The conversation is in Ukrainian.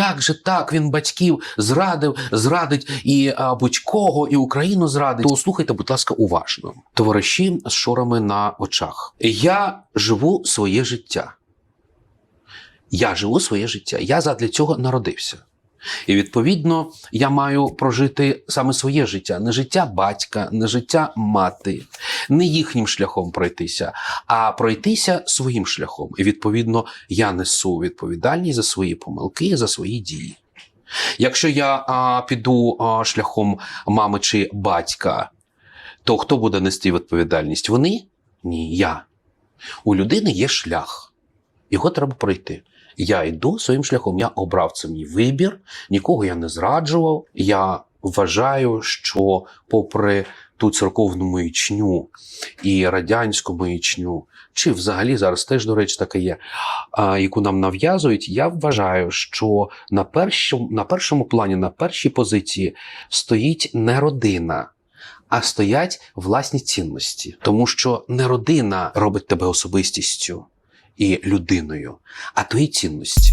Як же так? Він батьків зрадив, зрадить і будь-кого, і Україну зрадить. То слухайте, будь ласка, уважно. Товариші з шорами на очах. Я живу своє життя. Я живу своє життя. Я задля цього народився. І відповідно я маю прожити саме своє життя, не життя батька, не життя мати, не їхнім шляхом пройтися, а пройтися своїм шляхом. І відповідно я несу відповідальність за свої помилки, за свої дії. Якщо я а, піду а, шляхом мами чи батька, то хто буде нести відповідальність? Вони? Ні, я. У людини є шлях. Його треба пройти. Я йду своїм шляхом. Я обрав це мій вибір, нікого я не зраджував. Я вважаю, що попри ту церковну маячню і радянську маячню, чи взагалі зараз теж, до речі, таке є, яку нам нав'язують, я вважаю, що на першому, на першому плані, на першій позиції стоїть не родина. А стоять власні цінності, тому що не родина робить тебе особистістю і людиною, а твої цінності.